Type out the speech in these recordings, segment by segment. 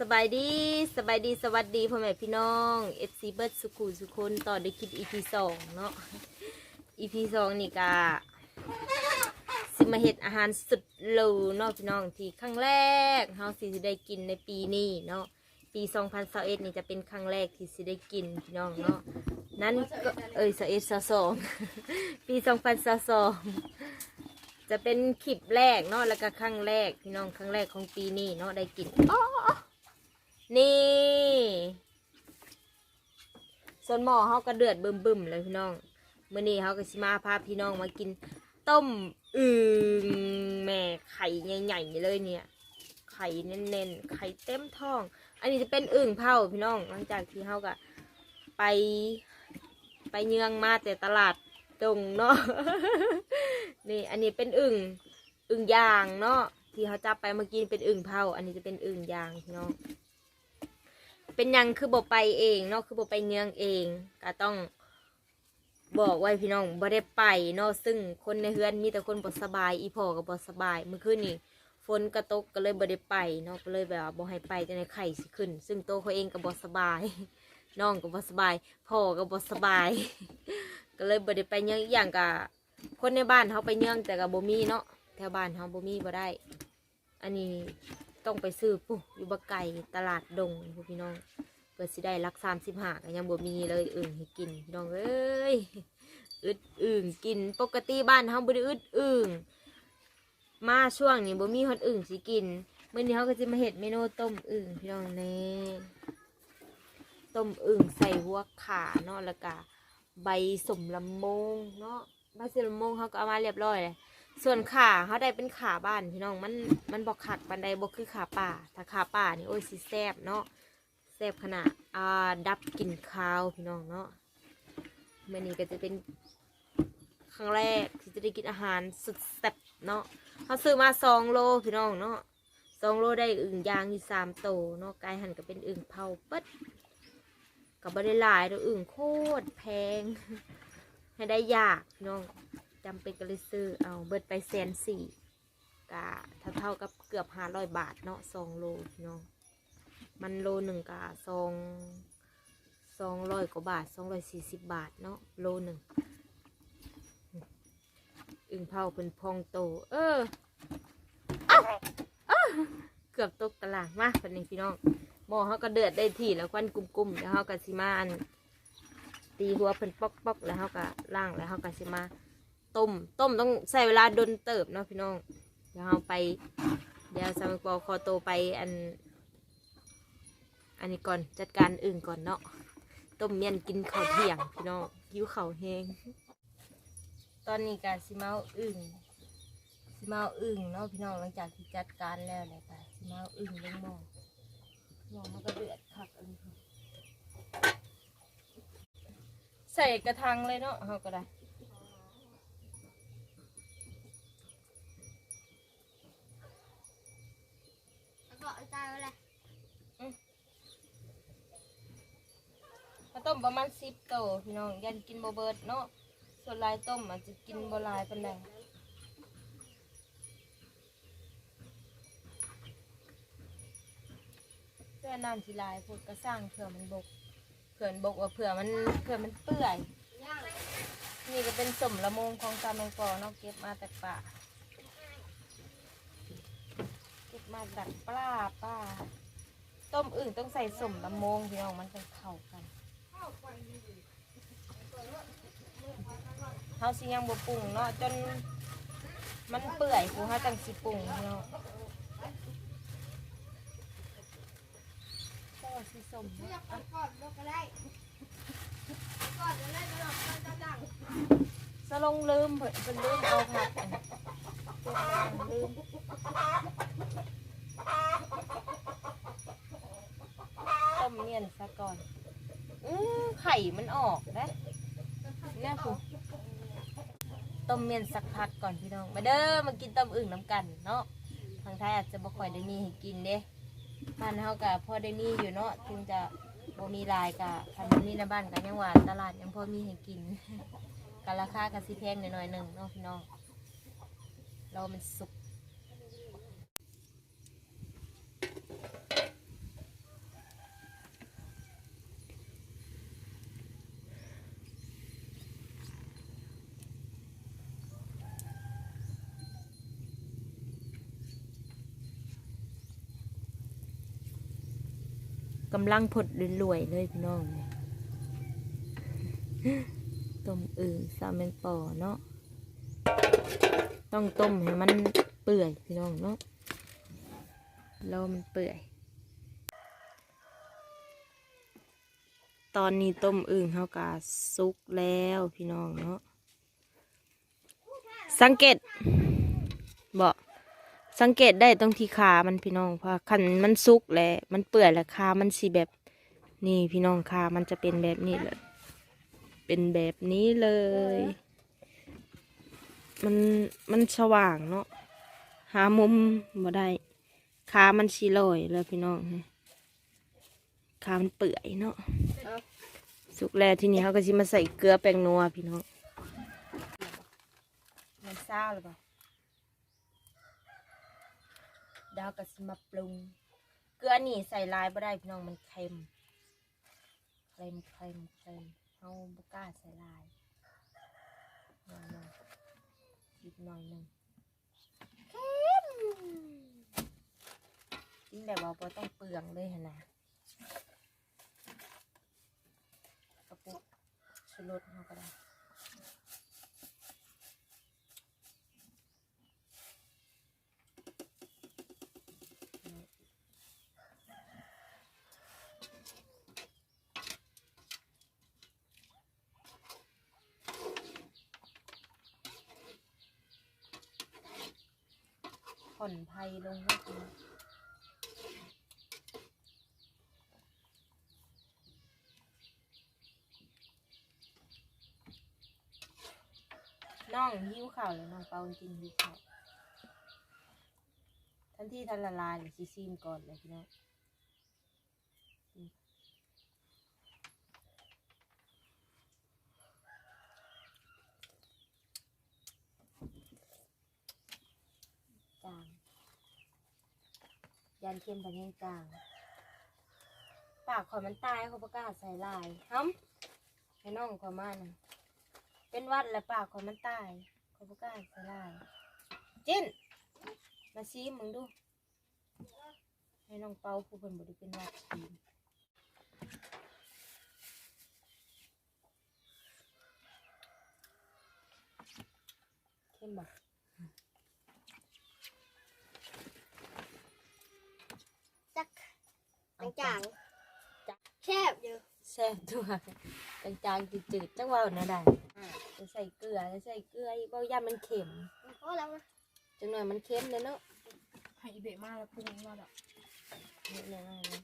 สบายดีสบายดีสวัสดีพ่อแม่พี่น้องเอฟซีเบิร์ดสุขุสุคนต่อได้คลิปอีพีสองเนาะอีพีสองนี่กาสิมาเฮ็ดอาหารสุดหรูเนาะพี่น้องที่ครั้งแรกเฮาสิได้กินในปีนี้เนาะปี2021นี่จะเป็นครั้งแรกที่สิได้กินพี่น้องเนาะนั้นก็เอ้ย21 22ปี2022จะเป็นคลิปแรกเนาะแล้วก็ครั้งแรกพี่น้องครั้งแรกของปีนี้เนาะได้กินอ้อ นี่ ส่วนหม้อเขาก็เดือดบึมๆเลยพี่น้องเมื่อนี้เขาก็สิมาพาพี่น้องมากินต้มอึ่งแม่ไข่ใหญ่ๆเลยเนี่ย ไข่เน้นๆไข่เต็มท้อง อันนี้จะเป็นอึ่งเผาพี่น้อง หลังจากที่เขาก็ไปไปเยืองมาแต่ตลาดตรงเนาะนี่ อันนี้เป็นอึ่งอึ่งยางเนาะที่เขาจับไปเมื่อกี้เป็นอึ่งเผาอันนี้จะเป็นอึ่งยางพี่น้อง เป็นยังคือบ่ไปเองเนาะคือบ่ไปเนืองเองก็ต้องบอกไว้พี่น้องบ่ได้ไปเนาะซึ่งคนในเฮือนมีแต่คนบ่สบาย อีพ่อก็บ่สบายเมื่อคืนนี้ฝนกระตกก็เลยบ่ได้ไปเนาะก็เลยแบบว่าบ่ให้ไปจังได๋ไข้สิขึ้น ซึ่งตัวเขาเองก็บ่สบายน้องก็บ่สบาย พ่อก็บ่สบาย ก็เลยบ่ได้ไปเนืองอีกอย่างก็คนในบ้านเขาไปเนืองแต่ก็บ่มีเนาะแถวบ้านเขาบ่มีบ่ได้ อันนี้ ต้องไปซื้อปุ๊อยู่บะไก่ตลาดดงพวกพี่น้องเปิดสิได้รักสามสิบหากยังบ่มีเลยอึ่งให้กินพี่น้องเอ้ยอึดอึ่งกินปกติบ้านเฮาบ่ได้อึดอึ่งมาช่วงนี้บ่มีฮอดอึ่งสิกินมื้อนี้เฮาก็สิมาเฮ็ดเมนูต้มอึ่งพี่น้องแน่ต้มอึ่งใส่หัวขาเนาะแล้วก็ใบสมลำมงเนาะใบสมลำมงเฮาก็เอามาเรียบร้อยเลย ส่วนขาเขาได้เป็นขาบ้านพี่น้องมันมันบอกขักบันไดบอกคือขาป่าถ้าขาป่านี่โอ้ยสิแซบเนาะแซบขนาดอ่าดับกลิ่นคาวพี่น้องเนาะเมื่อนี้ก็จะเป็นครั้งแรกที่จะได้กินอาหารสุดแซ่บเนาะเขาซื้อมาสองโลพี่น้องเนาะสองโลได้อึ่งยางที่สามโตเนาะกายหันก็เป็นอึ่งเผาปิดกับบได้หลายแล้วอึ่งโคตรแพง ให้ได้ยากพี่น้อง จำเป็นก็เลยซื้อเอาเบิดไปแสนสี่กะเท่าเท่ากับเกือบห้าร้อยบาทเนาะสองโลพี่น้องมันโลหนึ่งกะสองสองร้อยกว่าบาทสองร้อยสี่สิบบาทเนาะโลหนึ่งอึ่งเผาเป็นพองโต เออเกือบตกตลาดมาคนนี้พี่น้องหม้อเขาก็เดือดได้ที่แล้วควันกุ้มๆแล้วเขาก็สิมาอันตีหัวเพิ่นปอกๆแล้วเขาก็ล่างแล้วเขาก็สิมา ต้ม ต้มต้องใช้เวลาดนเติบเนาะพี่น้อง เดี๋ยวเราไป เดี๋ยวสามปอคอโตไปอัน อันนี้ก่อนจัดการอึ่งก่อนเนาะ ต้มเมียนกินข้าวเที่ยงพี่น้องหิวข้าวแห้ง ตอนนี้การสิเอาอึ่งสิเอาอึ่งเนาะพี่น้องหลังจากที่จัดการแล้วเลยค่ะสิมาเอาอึ่งลงหม้อหม้อมันก็เดือดคักอันนี้ใส่กระทังเลยเนาะเขาก็ได้ แล้วก็เอาจานอะไร มาต้ม ประมาณสิบโตพี่น้องยันกินโบเบิร์ดเนาะส่วนลายต้มอาจจะกินโบลายเป็นไรเพื่อน้ำสิหลายพวกก็สร้างเผื่อมันบกเผื่อนบกว่าเผื่อมันเผื่อมันเปื่อย นี่ก็เป็นสมละมงของตาแมงปอเนาะเก็บมาจากป่าเก็บมาจากปลาป้าต้มอึ่งต้องใส่สมละมงพี่น้องมันจะเข้ากัน เฮาสิยังบ่ปรุงเนาะจนมันเปื่อยผู้เฮาจังสิปรุงเนาะก็สิสมไม่อยากกอดกอดก็ได้กอดจะได้ตลอดก็จะดังสลงลืมเพิ่นเพิ่นลืมเอาผักอันเก็บมาลืมต้มเนียนซะก่อน อื้อไข่มันออกนะเนี่ยคุณต้มเมียนสักพักก่อนพี่น้องมาเด้อมากินต้มอึ่งน้ำกันเนาะทางไทยอาจจะบ่ค่อยได้มีให้กินเด้บ้านเฮาก็พอได้มีอยู่เนาะถึงจะบ่มีลายกะคันบ่มีในบ้านก็ยังว่าตลาดยังพอมีให้กินกราคาก็สิแพงหน่อยหนึ่งเนาะพี่น้องเรามันสุก กำลังผดรวยๆเลยพี่น้องเนี่ยต้มอึ่งซาเมนปอเนาะต้องต้มให้มันเปื่อยพี่น้องเนาะรอมันเปื่อย ตอนนี้ต้มอึ่งเขากาสุกแล้วพี่น้องเนาะสังเกตบอก สังเกตได้ตรงที่ขามันพี่น้องเพราะคันมันสุกแล้วมันเปื่อยแล้วขามันสีแบบนี่พี่น้องขามันจะเป็นแบบนี้เลยเป็นแบบนี้เลย มันมันสว่างเนาะหามุมบ่ได้ขามันสีลอยแล้วพี่น้องขามันเปื่อยเนาะสุกแล้วทีนี้เขาก็จะมาใส่เกลือแป้งนัวพี่น้องมันซาหรือเปล่า ดาวก็สิมาปรุง เกลือนี่ใส่ลายบ่ได้พี่น้องมันเค็มเค็มเค็มเค็มเขาบ่กล้าใส่ลายหน่อยหนึ่งอีกหน่อยหนึ่งเค็มกินแบบว่าบ่ต้องเปลืองเลยหั่นนะกระปุกชูรสเราก็ได้ ผ่อนภัยลงให้ดีน้องหิ้วข่าวเลยน้องเปากินหิ้วข่าวทันทีทันละลายหรือซีซีมก่อนเลยพี่น้องอืมจาง ยันเค็มไปแห้งจาง ปากขอยมันตายเขาประกล้าศใส่ลายฮัมให้น้องขอยมานะเป็นวัดแล้วปากขอยมันตายเขาประกล้าศใส่ลายจิ้นมาซีมมึงดูให้น้องเปาผู้เป็นบไดิเป็นวัดซีมเข้มบ่ จัก จางๆแคบอยู่แซ่บตัวจางๆจืดๆจังว่าหน่ะได้จะใส่เกลือจะใส่เกลืออีกบ่ย่ามันเค็มเพราะแล้วนะจังหน่อยมันเค็มเลยเนาะให้อีเบะมาแล้วปรุงมาดอกนี่เลยมาเลย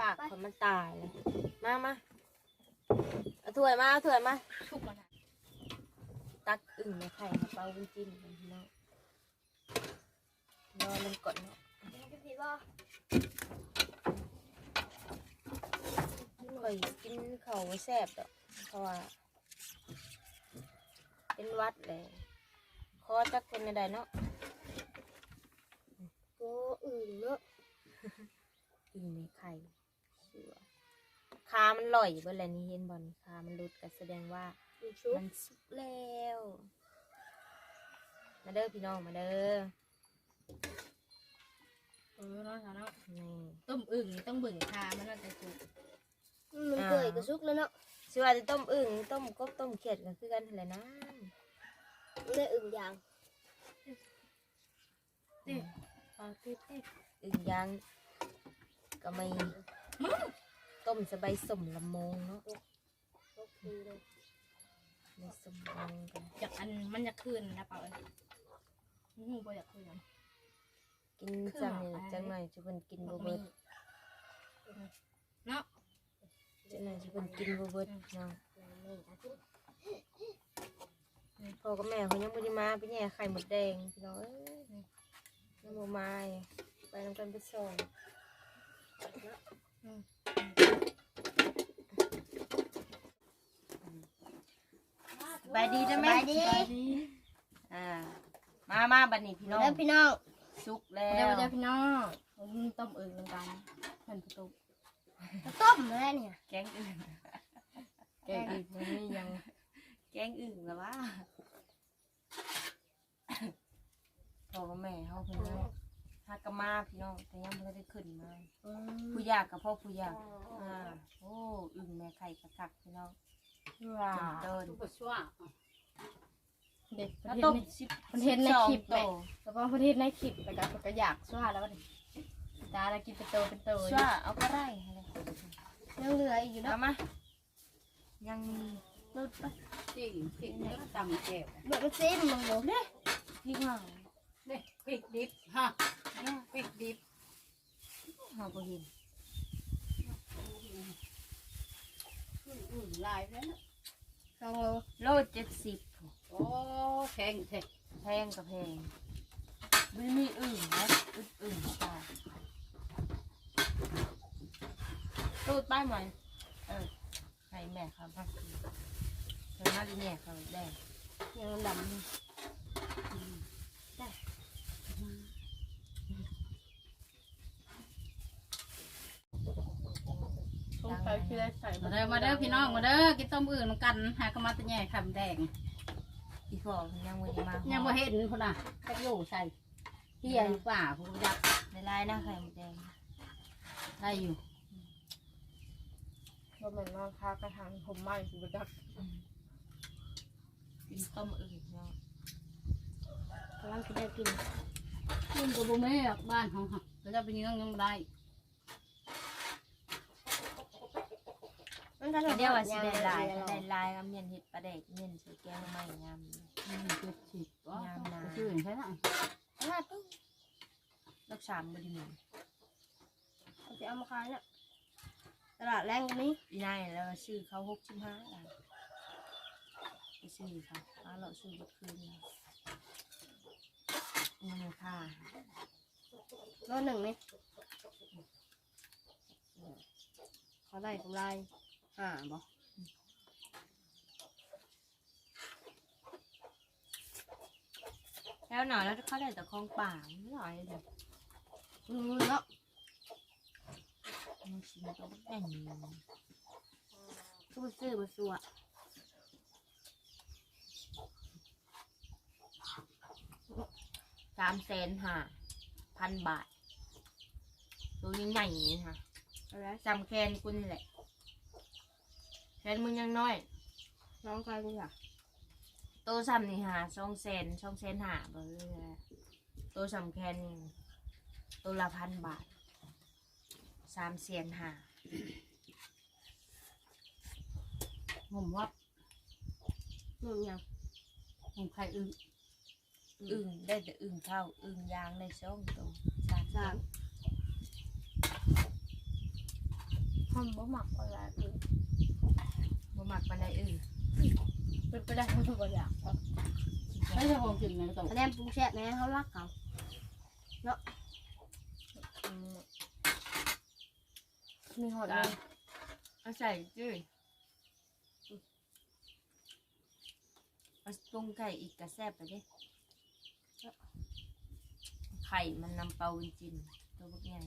ปากคนมันตายเลยมามาเอาถ้วยมาเอาถ้วยมาทุกมานะตักอึ่งในไข่มาเป่าเป็นจิ้มกันพี่น้องรอมันก่อนเนาะ มันจะผิดว่าค่อยกินเขาวแซ่บดอกเพราะว่า เป็นหวัดเลยคอจักคนในใดเนาะโอ้อื่นเนาะอึ่งในไข่เชื่อขามันลอยเบิ่แล้วนี่เห็นบอลขามันหลุดก็แสดงว่าอยู่ชุบมันสุกแล้ว มาเด้อพี่น้องมาเด้อ เออเนาะค่ะเนาะนี่ต้มอึ่งนี่ต้องเบิ่งคามันน่าจะสุก มันเปื่อยกับซุกแล้วเนาะสิว่าจะต้มอึ่งต้มกบต้มเขียดก็คือกันนั่นแหละนะมันได้อึ่งยางเด็กปลาติดติดอึ่งย่างก็ไม่ต้มสบายสมละโมงเนาะก็คือเลยในสมโมงกันอยากอันมันอยากคืนนะเปล่าเอ้ยหูบ่อยากคืนกินจังนี่จังหน่อยจะเป็นกินบ่เบิดเนาะ จังหน่อยจะเป็นกินบ่เบิดเนาะพ่อกับแม่เขายังไม่ได้มาไปแย่ไข่หมดแดงพี่น้องเอ้ยยังบ่มาอยู่ไปนำกันไปส่งสบายดีเด้อแม่สบายดีอ่ามามาบัดนี้พี่น้องแล้วพี่น้องสุกแล้เดี๋ยววเดี๋ยวพี่น้องผมต้มอึ่งลงกันเพิ่นประตู ต้มแล้วเนี่ยแกงอึ่งแกงอีกมันนี่ยังแกงอึ่งแล้ววะพ่อกับแม่เขาเพิ่นว่าหากะมาพี่น้อง แต่ยังไม่ได้ขึ้นมา อืมผู้ยากกับพ่อผู้ยากอ่าโอ้อึ่งแม่ไข่กระคักพี่น้องว้าจนเดินทุกคนชั่วเด็กประแล้วเทศต้มนี้สิบประเทศในคลิปโตแม่แต่ว่าประเทศในคลิปแล้วก็ก็อยากสว่าแล้วว่าดิ ตาเรากินเป็นโตเป็นโตช่วยเอาก็ได้ให้เลยยังเหลืออีกอยู่เนาะเอามายังมีรุดไปจริงพริกเนี่ยตำแจ่วเดี๋ยวมันซิมมึงดูพี่ห่างเนี่ยพริกดิบฮะพริกดิบห่างบ่เห็นอืมลายแล้วนะลองโลโลเจ็ดสิบโอ้แข็งแท้แพงกับแพงไม่มีอึ่งนะอึ่งอึ่งใช่ ตูดป้ายไหมเออให้แม่ครับพักคืนเธอน่าจะแม่เขาแดงยังดำอยู่สงสัยคือได้ใส่มาเด้อมาเด้อพี่น้องมาเด้อกินต้มอื่นนำกันหากนมาแตะแย่คำแดงอีฟอกยังไม่ได้มายัยังบ่เห็นพุ่นน่ะก็อยู่ใส่เฮียอยู่ป่าผู้ยักษ์ในลายหน้าไข่หมดแดงได้อยู่ ว่ามันนอนพากระทางผมไหม้กูไปจักกินต้มอึ่งเนาะกำลังจะได้กินลุงกับบุแม่ออกบ้านของเขาแล้วจะไปยืงยังบ่ได้มันก็เดี๋ยวว่าสิได้ลายได้ได้ลายกับเมียนเห็ดปลาแดกเมียนใส่แกงไม่งามอืมเจ็ดสิบอ๋อชื่อใช่ไหมห้าตู้รักษามบไดีมีเอาจะเอามาขายเนี่ย ตลาดแรงกว่านี้อีนายแล้วชื่อเขาหกสิบห้าล้านไปซื้อเขาเอาเราซื้อรถคืนมาเงินค่ารถหนึ่งนี่เขาได้กำไรอ่าบอกแล้วหน่อยแล้วเขาได้แต่ของป่าไม่หน่อยเลยอืมเนาะ มันชิ้นตัวแบ่งสู้ซื้อมาสู้อะสามแสนห้าพันบาทตัวยังใหญ่อย่างนี้ค่ะอะไรจำแคนกูนี่แหละแคนมึงยังน้อย น้องใครกูอยากโตซ้ำนี่หาช่องเซนช่องเซนหาเบอร์โตสำแคนนี่ตัวละพันบาท สามเซนหาผมว่านุ่นยังผมใครอึ้งอึ่งได้แต่อึ่งเท่าอึ่งยางในช่องตัวสามสามทำบ่หมักอะไรอื่นบ่มักปันไดอึ่งเป็นไปได้ทั้งทุกอย่างไม่ใช่ผมกินนะตกคะแนนปรุงแซ่บแม่เขารักเขาเนาะอืม มีหอดเลยเอาใส่จื้อเอาปรุงไก่อีกกระแซบไปดิไข่มันนำเปาวินจินตัวพวกใหญ่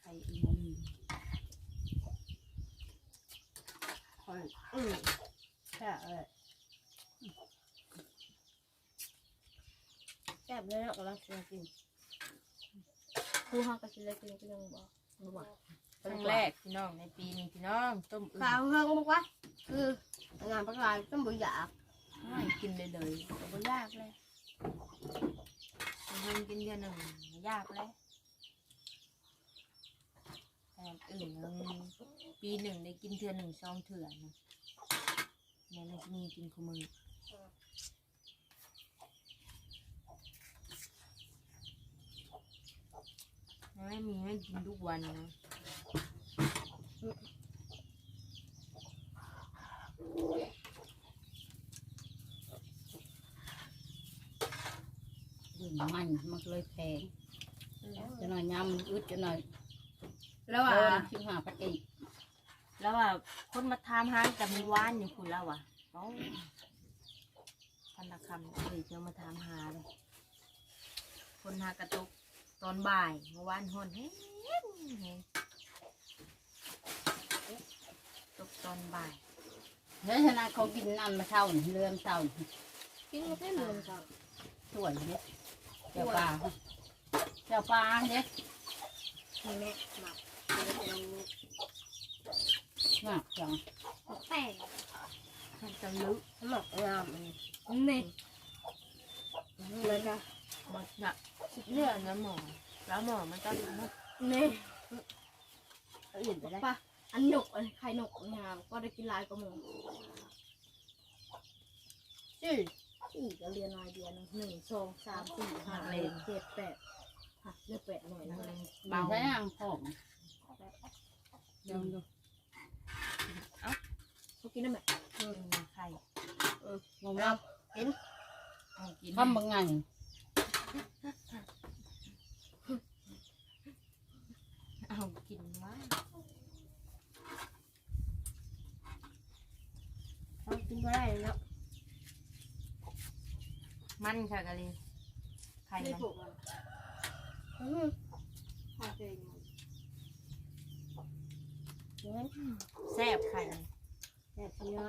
ไข่อึ่งหอดอืมแซ่บเลยแซ่บเลยเนาะกำลังจะกินผู้ห้องก็จะได้กินก็ยังบอก บอกครั้งแรกพี่น้องในปีนี้พี่น้องต้มอึ่งข่าวเรื่องบอกว่าคืองานประกาศต้องบ่อยากไม่กินเลยเลยแต่บ่ยากเลยเพิ่งกินเดือนหนึ่งบ่ยากเลยแต่อื่นมันปีหนึ่งได้กินเทือหนึ่งซองเถื่อนะแม่มันจะมีกินคู่มือ ไม่มีไม่กินทุกวันนะอึ้งมันมันเลยแพงจะหน่อยยำอึดจะหน่อยแล้วว่าโดนชิมหาปฏิแล้วว่าคนมาทามหางกับมีว่านอยู่คุณแล้วอะเขาพันธคำเลยจะมาทามหาเลยคนหากระตุก ตอนบ่ายเมื่อวานหอนแห้งแห้งตกตอนบ่ายเฮ้ยขนาดเขากินน้ำมาเช่านี่เรือมเช่านี่กินก็ได้เหมือนกันสวยเนี่ยเจ้าปลาเจ้าปลาเนี่ยมีแม่หมักเป็นหนักจังแป้งมันจะลึกหมักงามอันนี้นี่แล้ว ก็มันหนักเลือดนะหมอแล้วหมอมันจะมันนี่อื่นไปได้ปะอันหนกอันไข่หนกงามก็ได้กินหลายกว่าหมูชื่ออีกก็เรียนน้อยเดียวหนึ่งหนึ่งสองสามสี่ห้าหกเจ็ดแปดฮะเลือกแปดหน่อยนะเบาใช่ยังผอมเดี๋ยวดูเขากินได้ไหมไข่งงแล้วเอากินทำบางไง เอากินว่าเขากินไม่ได้แล้วมันค่ะกะลีไข่ไม่มันถูกอะอืมพอใจมันเดี๋ยวแซ่บไข่มันแต่ทีนี้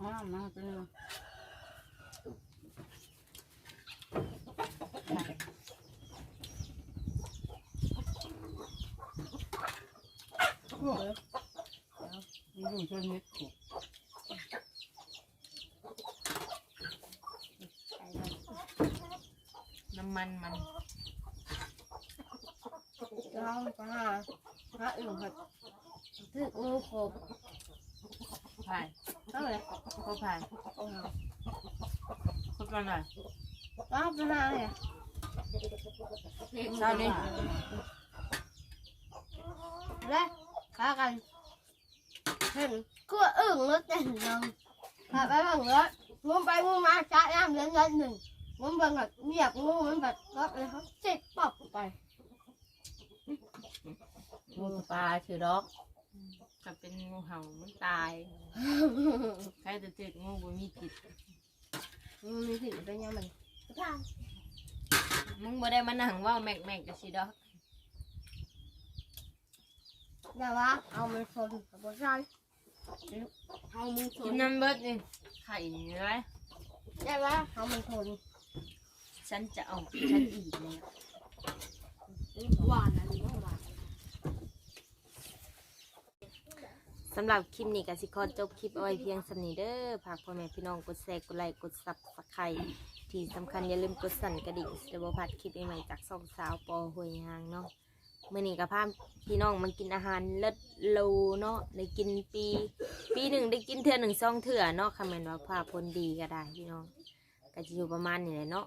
อ๋อมาเป็นมันอยู่จนนิดถูกน้ำมันมันเราก็หาพระอื่นครับถึกงูโคบไข่ เท่าไหร่ก็ไข่ครบแล้วหน่อยก็ไปหาเลยเช้านี้และพากันเห็นก็อึ่งรถเด่นลงพาไปบังรถงูไปงูมาจ้าน้ำเลี้ยงรถหนึ่งมันบังแบบเรียกงูมันแบบรถเลยเขาเจ็บปอบไปงูปลาชื่อดอก ก็เป็นงูเห่ามันตาย ใครจะเจ็ดงูบ่มีผิดมันมีผิดเป็นยังไงมึงบ่ได้มานั่งเว่าแม็กแม็กๆกับสิดอก แต่ว่าเอามันชนกับบุษันเอามันชกินนน้ำเบิดนี่ไข่นี่ไรแต่ว่าเอามันชนฉันจะเอาฉันอีกเลยหวานอันนี้หวาน สำหรับคลิปนี้กสิขอจบคลิปเอาไว้เพียงสำนี้เด้อฝากพ่อแม่พี่น้องกดแชร์กดไลค์กดซับสไครต์ที่สำคัญอย่าลืมกดสั่นกระดิ่งจะบพลาดคลิปใหม่ๆจากสองสาวปอหวยหางเนาะมื้อนี้ก็พาพี่น้องมากินอาหารเลิศโลเนาะได้กินปี ปีหนึ่งได้กินเทื่อหนึ่งซองเทื่อเนาะคำแม่นว่าภาพลดีก็ได้พี่น้องก็จะอยู่ประมาณนี้แหละเนาะ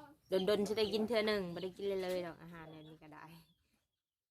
ดนๆจะได้กินเทื่อหนึ่งไม่ได้กินเลยเลยๆดอกอาหารแบบนี้ก็ได้